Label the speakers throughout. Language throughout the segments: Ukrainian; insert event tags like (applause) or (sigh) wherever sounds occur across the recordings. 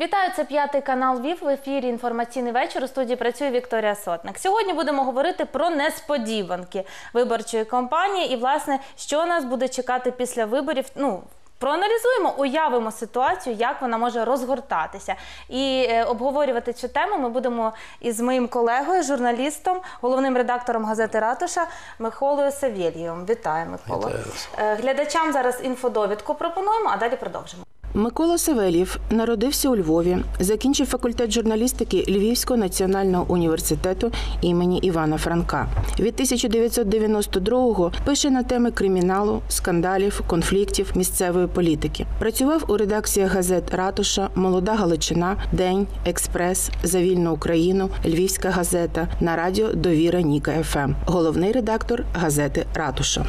Speaker 1: Вітаю, це п'ятий канал ВІВ. В ефірі інформаційний вечір. У студії працює Вікторія Сотник. Сьогодні будемо говорити про несподіванки виборчої кампанії і, власне, що нас буде чекати після виборів. Ну, Проаналізуємо, уявимо ситуацію, як вона може розгортатися. І е, обговорювати цю тему ми будемо із моїм колегою, журналістом, головним редактором газети Ратуша Михолою Савєльєвим. Вітаю, Микола. Е, Глядачам зараз інфодовідку пропонуємо, а далі продовжимо.
Speaker 2: Микола Савельєв народився у Львові, закінчив факультет журналістики Львівського національного університету імені Івана Франка. Від 1992-го пише на теми криміналу, скандалів, конфліктів місцевої політики. Працював у редакціях газет Ратуша, Молода Галичина, День, Експрес, За вільну Україну, Львівська газета на радіо Довіра Ніка ФМ. Головний редактор газети Ратуша.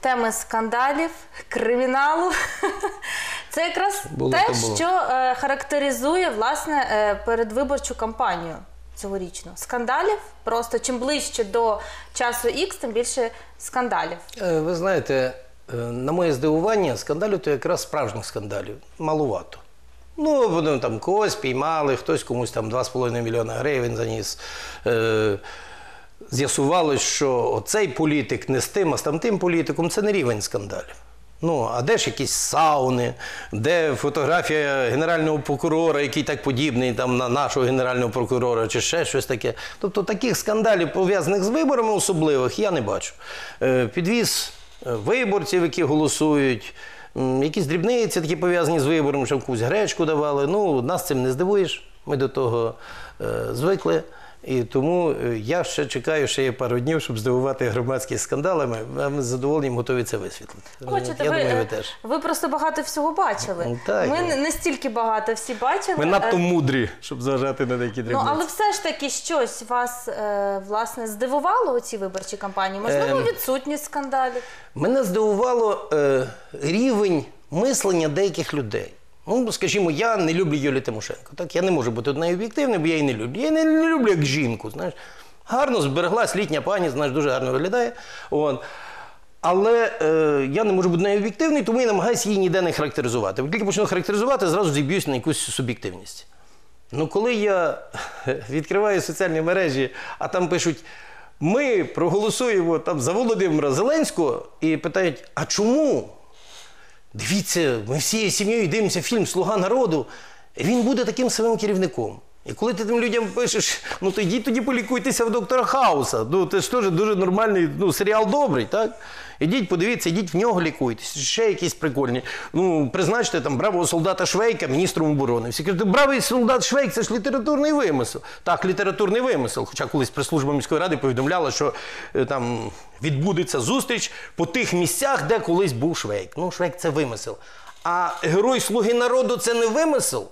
Speaker 1: теми скандалів, криміналу. Це якраз
Speaker 3: Було
Speaker 1: те,
Speaker 3: було.
Speaker 1: що е, характеризує власне е, передвиборчу кампанію цьогорічну. Скандалів просто чим ближче до часу Х, тим більше скандалів.
Speaker 3: Е, Ви знаєте, е, на моє здивування, скандалів то якраз справжніх скандалів малувато. Ну, вони там когось піймали, хтось комусь там 2,5 мільйона гривень заніс. Е, З'ясувалось, що оцей політик не з тим, а з тамтим політиком це не рівень скандалів. Ну, а де ж якісь сауни, де фотографія генерального прокурора, який так подібний там, на нашого генерального прокурора, чи ще щось таке. Тобто таких скандалів, пов'язаних з виборами особливих, я не бачу. Е, Підвіз е, виборців, які голосують, якісь дрібниці такі пов'язані з виборами, що якусь гречку давали. Ну, нас цим не здивуєш. Ми до того е, звикли. І тому е, я ще чекаю, ще є пару днів, щоб здивувати громадські скандалами. Ми з задоволенням готові це висвітлити.
Speaker 1: Хочете,
Speaker 3: я
Speaker 1: ви,
Speaker 3: думаю, ви
Speaker 1: е,
Speaker 3: теж.
Speaker 1: ви просто багато всього бачили.
Speaker 3: Ну, так,
Speaker 1: Ми
Speaker 3: я-
Speaker 1: не, не стільки багато всі бачили.
Speaker 3: Ми надто
Speaker 1: е,
Speaker 3: мудрі, щоб зважати на такі дрібниці.
Speaker 1: Ну, але все ж таки щось вас е, власне здивувало у цій виборчій кампанії? Можливо,
Speaker 3: Ем.
Speaker 1: відсутність скандалів.
Speaker 3: Мене здивувало е, рівень мислення деяких людей. Ну, скажімо, я не люблю Юлію Тимошенко. Так, я не можу бути одною об'єктивною, бо я її не люблю. Я її не люблю як жінку. Знаєш. Гарно збереглась літня пані, знаєш, дуже гарно виглядає. От. Але е, я не можу бути нею тому я намагаюся її ніде не характеризувати. Бо Тільки почну характеризувати, зразу зіб'юсь на якусь суб'єктивність. Ну, коли я (laughs) відкриваю соціальні мережі, а там пишуть, ми проголосуємо там за Володимира Зеленського і питають, а чому? Дивіться, ми всією сім'єю дивимося фільм Слуга народу. Він буде таким самим керівником. І коли ти тим людям пишеш, ну то йдіть тоді полікуйтеся в доктора Хауса. Ну, це ж теж дуже нормальний ну, серіал добрий, так? Ідіть, подивіться, ідіть в нього лікуйтесь. Ще якісь прикольні. Ну, призначте там бравого солдата Швейка міністром оборони. Всі кажуть, бравий солдат Швейк це ж літературний вимисел. Так, літературний вимисел. Хоча колись прес-служба міської ради повідомляла, що е, там відбудеться зустріч по тих місцях, де колись був Швейк. Ну, Швейк це вимисел. А герой Слуги народу це не вимисел.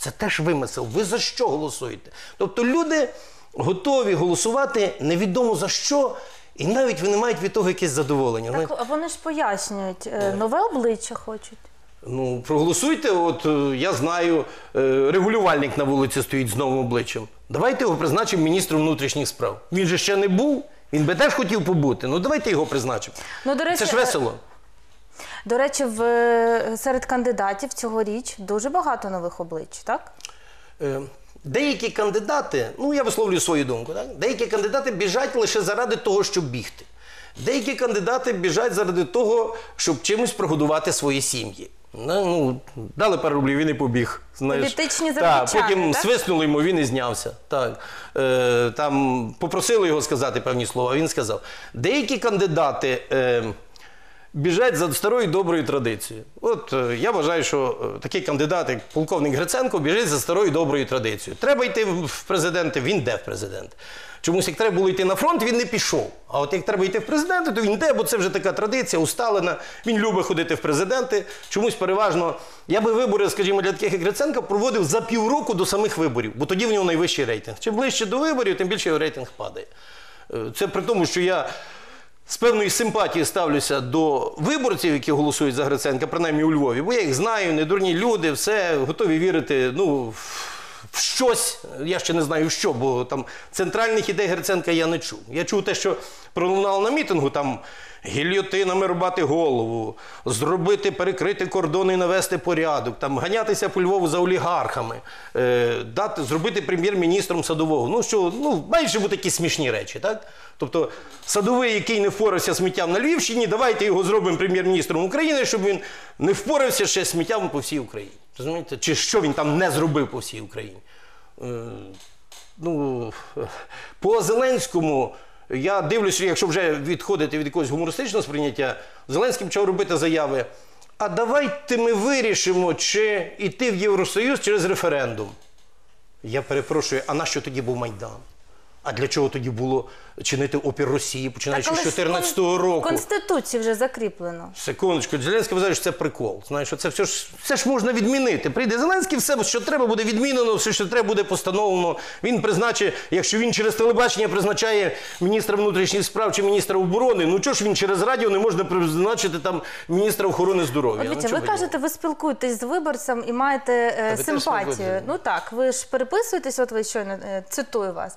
Speaker 3: Це теж вимисел. Ви за що голосуєте? Тобто люди готові голосувати невідомо за що, і навіть вони мають від того якесь задоволення.
Speaker 1: Так, а вони ж пояснюють, е, нове обличчя хочуть.
Speaker 3: Ну, проголосуйте, от е, я знаю, е, регулювальник на вулиці стоїть з новим обличчям. Давайте його призначимо міністром внутрішніх справ. Він же ще не був, він би теж хотів побути. Ну давайте його призначимо.
Speaker 1: Ну, до речі,
Speaker 3: Це ж весело.
Speaker 1: До речі, в, серед кандидатів цьогоріч дуже багато нових облич, так?
Speaker 3: Е, Деякі кандидати, ну я висловлюю свою думку, так? деякі кандидати біжать лише заради того, щоб бігти. Деякі кандидати біжать заради того, щоб чимось прогодувати свої сім'ї. Ну, дали пару рублів, він і побіг. Знаєш.
Speaker 1: Політичні
Speaker 3: так, Потім
Speaker 1: так?
Speaker 3: свиснули йому, він і знявся. Так. Е, там попросили його сказати певні слова, він сказав. Деякі кандидати. Е, біжать за старою доброю традицією. От е, я вважаю, що е, такий кандидат, як полковник Гриценко, біжить за старою доброю традицією. Треба йти в президенти, він йде в президент. Чомусь, як треба було йти на фронт, він не пішов. А от як треба йти в президенти, то він йде, бо це вже така традиція усталена. Він любить ходити в президенти. Чомусь переважно. Я би вибори, скажімо, для таких як Гриценка проводив за півроку до самих виборів, бо тоді в нього найвищий рейтинг. Чим ближче до виборів, тим більше його рейтинг падає. Е, Це при тому, що я з певною симпатією ставлюся до виборців, які голосують за Гриценка, принаймні у Львові, бо я їх знаю, не дурні люди, все готові вірити. Ну, в щось, я ще не знаю в що, бо там центральних ідей Гриценка я не чув. Я чув те, що пролунало на мітингу, там гільйотинами рубати голову, зробити, перекрити кордони і навести порядок, там, ганятися по Львову за олігархами, е, дати, зробити прем'єр-міністром садового. Ну що, ну, мають же бути такі смішні речі, так? Тобто садовий, який не впорався сміттям на Львівщині, давайте його зробимо прем'єр-міністром України, щоб він не впорався ще сміттям по всій Україні. Розумієте? Чи що він там не зробив по всій Україні? Е, ну, по Зеленському я дивлюся, якщо вже відходити від якогось гумористичного сприйняття, Зеленський почав робити заяви. А давайте ми вирішимо, чи йти в Євросоюз через референдум. Я перепрошую, а на що тоді був Майдан? А для чого тоді було чинити опір Росії, починаючи з
Speaker 1: але ж
Speaker 3: 2014
Speaker 1: кон-
Speaker 3: року?
Speaker 1: В Конституції вже закріплено.
Speaker 3: Секундочку, Зеленський вважає, що це прикол. Знаєш, що це все ж, все ж можна відмінити. Прийде Зеленський, все, що треба, буде відмінено, все, що треба, буде постановлено. Він призначить, якщо він через телебачення призначає міністра внутрішніх справ чи міністра оборони, ну чого ж він через радіо не можна призначити там міністра охорони здоров'я? Ну,
Speaker 1: ви
Speaker 3: ви
Speaker 1: кажете, ви спілкуєтесь з виборцем і маєте е, симпатію. Ну так, ви ж переписуєтесь, от ви щойно е, цитую вас.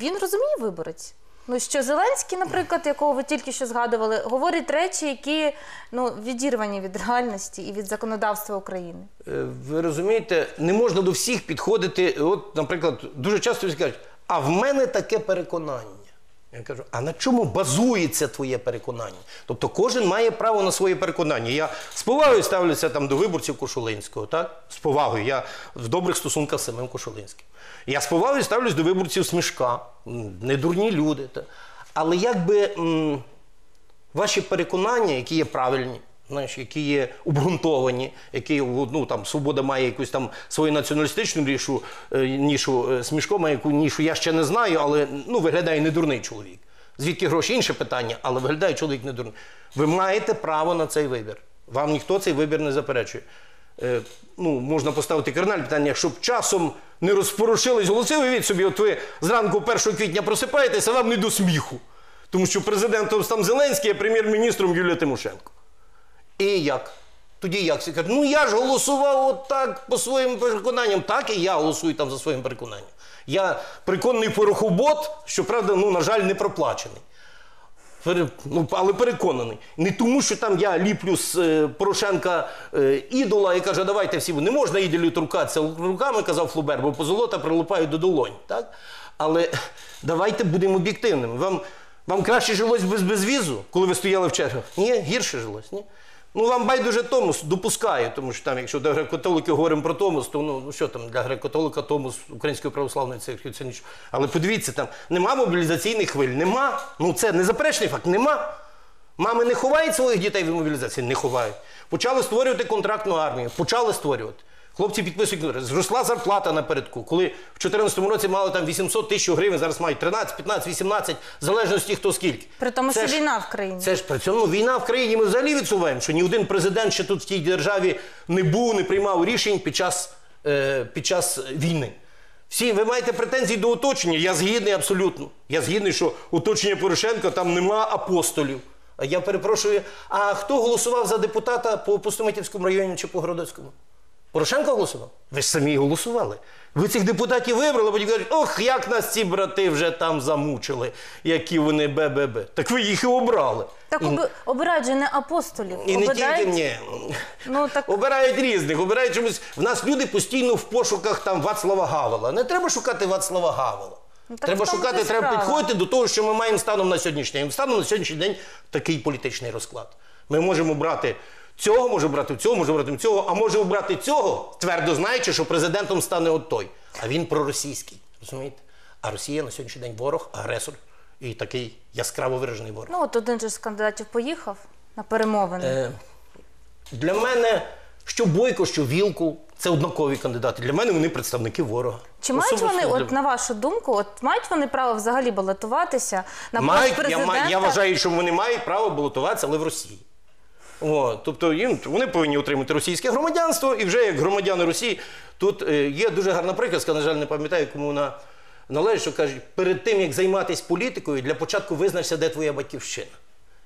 Speaker 1: Він розуміє виборець. Ну що Зеленський, наприклад, якого ви тільки що згадували, говорить речі, які ну відірвані від реальності і від законодавства України.
Speaker 3: Е, Ви розумієте, не можна до всіх підходити. От, наприклад, дуже часто кажуть, а в мене таке переконання. Я кажу, а на чому базується твоє переконання? Тобто кожен має право на своє переконання. Я з повагою ставлюся там до виборців Кошулинського, так? З повагою. Я в добрих стосунках з самим Кошулинським. Я з повагою ставлюсь до виборців Смішка. недурні Не дурні люди. Так? Але якби ваші переконання, які є правильні, знаєш, які є обґрунтовані, які ну, там, свобода має якусь там свою націоналістичну нішу, е, нішу е, Смішко має яку нішу, я ще не знаю, але ну, виглядає недурний чоловік. Звідки гроші інше питання, але виглядає чоловік недурний. Ви маєте право на цей вибір. Вам ніхто цей вибір не заперечує. Е, ну, можна поставити кардинальне питання, щоб часом не розпорушились голоси. Уявіть собі, от ви зранку 1 квітня просипаєтеся, вам не до сміху. Тому що президентом там Зеленський, а прем'єр-міністром Юлія Тимошенко. І як? Тоді як? Кажуть, ну я ж голосував отак по своїм переконанням. Так і я голосую там за своїм переконанням. Я переконаний порохобот, що правда, ну, на жаль, не проплачений. Ну, але переконаний. Не тому, що там я ліплю з е, Порошенка е, ідола і кажу, давайте всі. Не можна ідолю торкатися руками, казав Флубер, бо позолота прилипають до долонь. Так? Але давайте будемо об'єктивними. Вам, вам краще жилось без безвізу, коли ви стояли в чергах? Ні, гірше жилось. Ні? Ну, вам байдуже Томос допускає, тому що там, якщо до греко-католиків говоримо про Томос, то ну, ну що там для греко-католика Томос Української православної церкви це нічого. Але подивіться, там нема мобілізаційних хвиль, нема. Ну це незаперечний факт, нема. Мами не ховають своїх дітей від мобілізації? Не ховають. Почали створювати контрактну армію, почали створювати. Хлопці підписують, зросла зарплата напередку. Коли в 2014 році мали там 800 тисяч гривень, зараз мають 13, 15, 18, в залежності хто скільки.
Speaker 1: При тому,
Speaker 3: Це
Speaker 1: що
Speaker 3: ж-
Speaker 1: війна в країні.
Speaker 3: це ж при цьому війна в країні ми взагалі відсуваємо, що ні один президент ще тут в тій державі не був, не приймав рішень під час, е, під час війни. Всі, ви маєте претензії до оточення. Я згідний абсолютно. Я згідний, що оточення Порошенка там нема апостолів. Я перепрошую, а хто голосував за депутата по Пустомитівському районі чи по Городоцькому? Порошенко голосував? Ви ж самі голосували. Ви цих депутатів вибрали, потім кажуть, ох, як нас ці брати вже там замучили, які вони бе-бе-бе. Так ви їх і обрали.
Speaker 1: Так
Speaker 3: і,
Speaker 1: обирають же не апостолів.
Speaker 3: і не
Speaker 1: обирають...
Speaker 3: тільки ні.
Speaker 1: Ну так
Speaker 3: Обирають різних, обирають чомусь. В нас люди постійно в пошуках там Вацлава Гавела. Не треба шукати Вацлава Гавела.
Speaker 1: Ну, так
Speaker 3: треба шукати, треба
Speaker 1: справа.
Speaker 3: підходити до того, що ми маємо станом на сьогоднішній день. Станом на сьогоднішній день такий політичний розклад. Ми можемо брати цього, можемо брати цього, можемо брати цього, а можемо брати цього, твердо знаючи, що президентом стане от той. А він проросійський. Розумієте? А Росія на сьогоднішній день ворог, агресор і такий яскраво виражений ворог.
Speaker 1: ну от один же з кандидатів поїхав на перемовини.
Speaker 3: Е, Для мене що Бойко, що Вілкул це однакові кандидати. Для мене вони представники ворога.
Speaker 1: Чи мають
Speaker 3: Особисто
Speaker 1: вони,
Speaker 3: для-
Speaker 1: от на вашу думку, от мають вони право взагалі балотуватися на пост
Speaker 3: мають, я,
Speaker 1: президента?
Speaker 3: ма- я вважаю, що вони мають право балотуватися, але в Росії. О, тобто їм вони повинні отримати російське громадянство, і вже як громадяни Росії тут е, є дуже гарна приказка, на жаль, не пам'ятаю, кому вона належить, що кажуть, перед тим як займатися політикою, для початку визначся, де твоя батьківщина.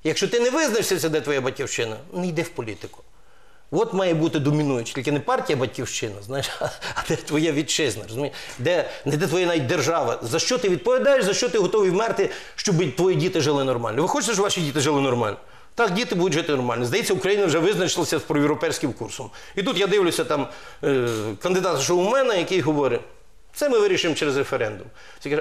Speaker 3: Якщо ти не визначився, де твоя батьківщина, не йди в політику. От має бути домінуючий, тільки не партія батьківщина, знаєш, а де твоя вітчизна? Де, не де твоя навіть держава. За що ти відповідаєш, за що ти готовий вмерти, щоб твої діти жили нормально? Ви хочете, щоб ваші діти жили нормально? Так, діти будуть жити нормально. Здається, Україна вже визначилася з проєвропейським курсом. І тут я дивлюся там е, що у мене, який говорить. Це ми вирішимо через референдум.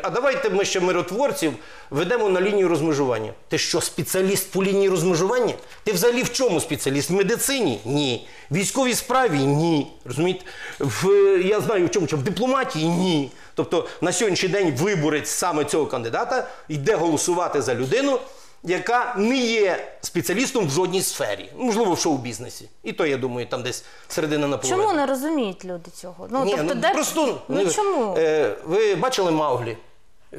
Speaker 3: А давайте ми ще миротворців ведемо на лінію розмежування. Ти що, спеціаліст по лінії розмежування? Ти взагалі в чому спеціаліст? В медицині? Ні. В військовій справі? Ні. Розумієте? В, я знаю в чому. в дипломатії? Ні. Тобто на сьогоднішній день виборець саме цього кандидата йде голосувати за людину, яка не є спеціалістом в жодній сфері. Можливо, в шоу-бізнесі. І то, я думаю, там десь середина наполовину.
Speaker 1: Чому не розуміють люди цього? Ну,
Speaker 3: Ні,
Speaker 1: тобто,
Speaker 3: ну,
Speaker 1: де...
Speaker 3: просто
Speaker 1: ну чому?
Speaker 3: Е, ви бачили Мауглі?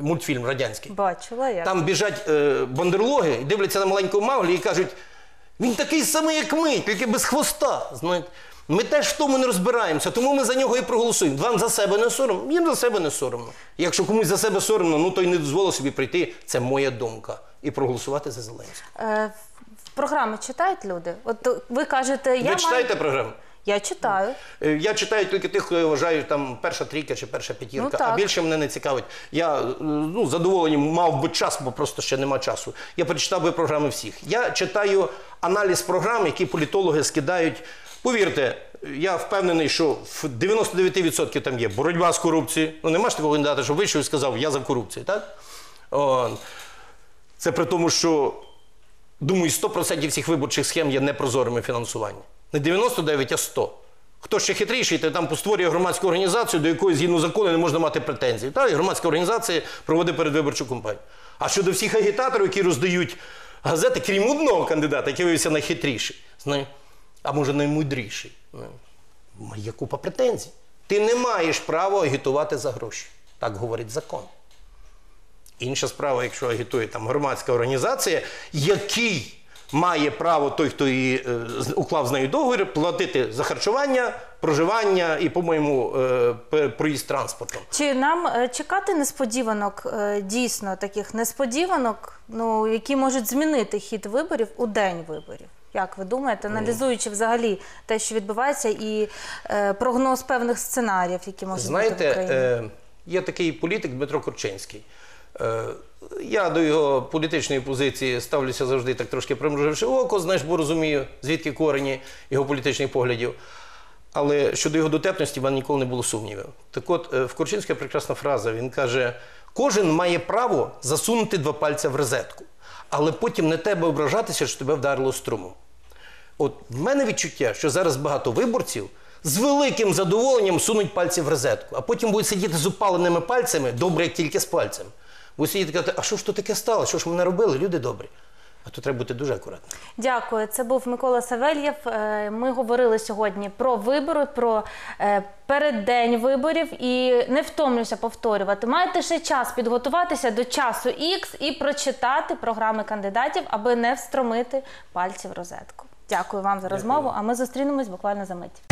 Speaker 3: Мультфільм радянський.
Speaker 1: Бачила я.
Speaker 3: Там біжать е, бандерлоги і дивляться на маленького Мауглі і кажуть: він такий самий, як ми, тільки без хвоста. Знаєте. Ми теж в тому не розбираємося, тому ми за нього і проголосуємо. Вам за себе не соромно? Їм за себе не соромно. Якщо комусь за себе соромно, ну то й не дозволить собі прийти. Це моя думка. І проголосувати за Зеленського.
Speaker 1: Е, програми читають люди? От ви кажете, я
Speaker 3: Ви читаєте програму?
Speaker 1: Я читаю.
Speaker 3: Е, Я читаю тільки тих, хто я вважаю, там перша трійка чи перша п'ятірка,
Speaker 1: Ну,
Speaker 3: а більше мене не цікавить. Я е, ну, задоволенням мав би час, бо просто ще нема часу. Я перечитав би програми всіх. Я читаю аналіз програм, які політологи скидають. Повірте, я впевнений, що в 99% там є боротьба з корупцією. Ну нема ж такого кандидата, що вийшов і сказав, я за корупцію, так? О, це при тому, що Думаю, 100% всіх виборчих схем є непрозорими фінансування. Не 99, а 100. Хто ще хитріший, то там створює громадську організацію, до якої згідно закону не можна мати претензій. Так, і громадська організація проводить передвиборчу кампанію. А щодо всіх агітаторів, які роздають газети, крім одного кандидата, який виявився найхитріший, а може наймудріший, є купа претензій. Ти не маєш права агітувати за гроші. Так говорить закон. Інша справа, якщо агітує там громадська організація, який має право той, хто її е, уклав з нею договір, платити за харчування, проживання і, по-моєму, е, проїзд транспортом.
Speaker 1: Чи нам е, чекати несподіванок, е, дійсно таких несподіванок, ну, які можуть змінити хід виборів у день виборів? Як ви думаєте, аналізуючи взагалі те, що відбувається, і е, прогноз певних сценаріїв, які можуть бути в
Speaker 3: Знаєте,
Speaker 1: Україні?
Speaker 3: е, є такий політик Дмитро Корчинський. Е, я до його політичної позиції ставлюся завжди так трошки примруживши око, знаєш, бо розумію, звідки корені його політичних поглядів. Але щодо його дотепності, в мене ніколи не було сумнівів. Так от, е, в Корчинська прекрасна фраза. Він каже: кожен має право засунути два пальця в розетку, але потім не тебе ображатися, що тебе вдарило струмом. От в мене відчуття, що зараз багато виборців з великим задоволенням сунуть пальці в розетку, а потім будуть сидіти з упаленими пальцями, добре, як тільки з пальцем. Будуть сидіти і казати, а що ж то таке стало? Що ж ми наробили? Люди добрі. А то треба бути дуже акуратним.
Speaker 1: Дякую. Це був Микола Савельєв. Е, Ми говорили сьогодні про вибори, про е, переддень виборів. І не втомлюся повторювати. Маєте ще час підготуватися до часу X і прочитати програми кандидатів, аби не встромити пальці в розетку. Дякую вам за розмову. А ми зустрінемось буквально за мить.